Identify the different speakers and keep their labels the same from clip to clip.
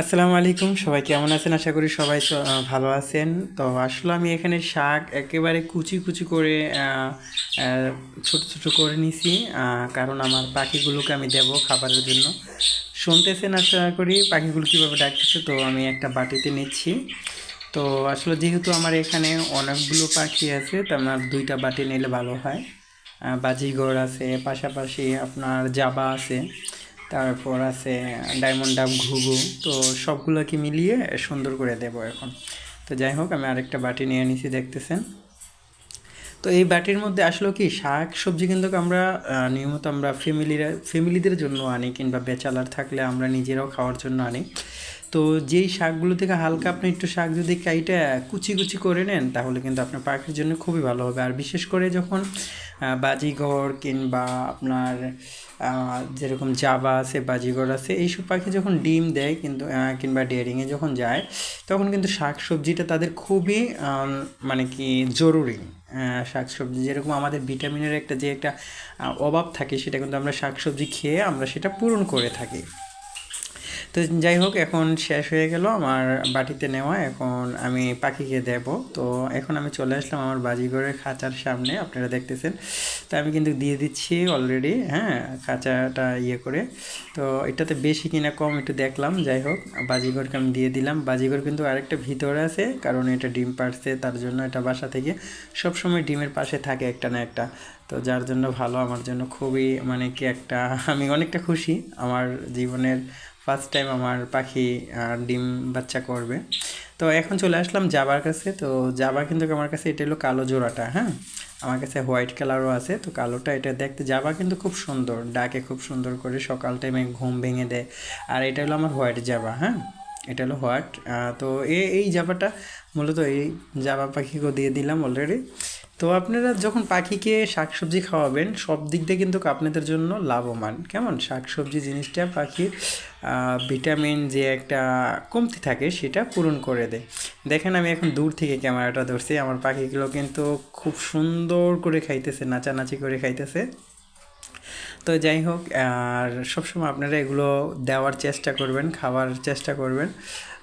Speaker 1: আসসালামু আলাইকুম সবাই কেমন আছেন? আশা করি সবাই ভালো আছেন। তো আসলে আমি এখানে শাক একেবারে কুচি কুচি করে ছোট ছোট করে নিছি কারণ আমার পাখিগুলোকে আমি দেব খাবারের জন্য। শুনতেছেন আশা করি পাখিগুলো কীভাবে ডাকতেছে তো আমি একটা বাটিতে নিচ্ছি। তো আসলে যেহেতু আমার এখানে অনেকগুলো পাখি আছে তো আমার দুইটা বাটি নিলে ভালো হয়। আহ, বাজিগর আছে পাশাপাশি আপনার জাবা আছে। তারপর আছে ডায়মন্ড ডাব ঘুঘু। তো সবগুলোকে মিলিয়ে সুন্দর করে দেব এখন। তো যাই হোক, আমি আরেকটা বাটি নিয়ে নিছি, দেখতেছেন? তো এই বাটির মধ্যে আসলে কি? শাক, সবজি কিন্তু আমরা নিয়মিত আমরা ফ্যামিলিরা, ফ্যামিলিদের জন্য আনি কিংবা বেচালার থাকলে আমরা নিজেরাও খাওয়ার জন্য আনি। তো যেই শাকগুলো থেকে হালকা আপনি একটু শাক যদি কাইটা, কুচি কুচি করে নেন, তাহলে কিন্তু আপনার পাখির জন্য খুবই ভালো হবে। আর বিশেষ করে যখন বাজিঘর কিংবা আপনার যেরকম জাবা আছে বাজিঘর আছে, এইসব পাখি যখন ডিম দেয় কিন্তু কিংবা ডেয়ারিংয়ে যখন যায়, তখন কিন্তু শাক সবজিটা তাদের খুবই মানে কি, জরুরি। শাক সবজি যেরকম আমাদের ভিটামিনের একটা যে একটা অভাব থাকে, সেটা কিন্তু আমরা শাক সবজি খেয়ে আমরা সেটা পূরণ করে থাকি। তো যাই হোক, এখন শেষ হয়ে গেল আমার বাটিতে নেওয়া। এখন আমি পাখিকে দেব। তো এখন আমি চলে আসলাম আমার বাজিঘরের খাঁচার সামনে, আপনারা দেখতেছেন। তো আমি কিন্তু দিয়ে দিচ্ছি অলরেডি হ্যাঁ খাঁচাটা ইয়ে করে। তো এটাতে বেশি কিনা কম একটু দেখলাম, যাই হোক বাজিঘরকে আমি দিয়ে দিলাম। বাজিঘর কিন্তু আরেকটা ভিতরে আছে, কারণ এটা ডিম পাড়ছে, তার জন্য এটা বাসা থেকে সবসময় ডিমের পাশে থাকে একটা না একটা। তো যার জন্য ভালো, আমার জন্য খুবই মানে কি একটা, আমি অনেকটা খুশি। আমার জীবনের ফার্স্ট টাইম আমার পাখি ডিম বাচ্চা করবে। তো এখন চলে আসলাম জাবার কাছে। তো জাবা কিন্তু আমার কাছে এটা হলো কালো জোড়াটা হ্যাঁ? আমার কাছে হোয়াইট কালারও আছে। তো কালোটা এটা দেখতে, জাবা কিন্তু খুব সুন্দর, ডাকে খুব সুন্দর করে সকাল টাইমে ঘুম ভেঙে দেয়। আর এটা হলো আমার হোয়াইট জাবা হ্যাঁ? এটা হলো হোয়াইট তো এই জাবাটা মূলত এই জাবা পাখিকে দিয়ে দিলাম অলরেডি তো আপনারা যখন পাখিকে শাকসবজি খাওয়াবেন, সব দিক দিয়ে কিন্তু আপনাদের জন্য লাভবান। কেমন? শাকসবজি জিনিসটা পাখির ভিটামিন যে একটা কমতি থাকে সেটা পূরণ করে দেয়। দেখেন আমি এখন দূর থেকে ক্যামেরাটা ধরছি, আমার পাখিগুলো কিন্তু খুব সুন্দর করে খাইতেছে, নাচানাচি করে খাইতেছে। তো যাই হোক, আর সবসময় আপনারা এগুলো দেওয়ার চেষ্টা করবেন, খাওয়ার চেষ্টা করবেন।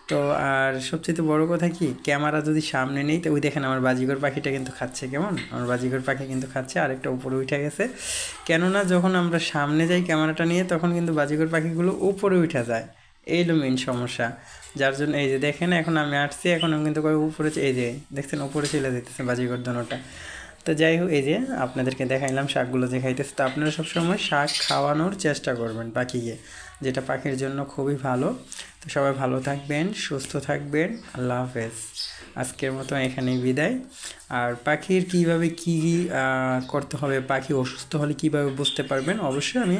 Speaker 1: তো আর সবচেয়ে বড় কথা কি, ক্যামেরা যদি সামনে নেই, তো ওই দেখেন আমার বাজিগর পাখিটা কিন্তু খাচ্ছে কেমন? আমার বাজিগর পাখি কিন্তু খাচ্ছে, আরেকটা উপরে উঠে গেছে। কেননা যখন আমরা সামনে যাই ক্যামেরাটা নিয়ে, তখন কিন্তু বাজিগর পাখিগুলো উপরে উঠে যায়। এই হলো মেন সমস্যা। যার জন্য এই যে দেখেন, এখন আমি আসছি এখন আমি কিন্তু উপরে এই যে দেখছেন, উপরে চলে যেতেছে বাজিগর দোনোটা। তো যাই হোক, এই যে আপনাদেরকে দেখাইলাম শাকগুলো যে খাইতেছে, তো আপনারা সবসময় শাক খাওয়ানোর চেষ্টা করবেন পাখিকে, যেটা পাখির জন্য খুবই ভালো। তো সবাই ভালো থাকবেন, সুস্থ থাকবেন, আল্লাহ হাফেজ। আজকের মতো এখানেই বিদায়। আর পাখির কীভাবে কি করতে হবে, পাখি অসুস্থ হলে কীভাবে বুঝতে পারবেন, অবশ্যই আমি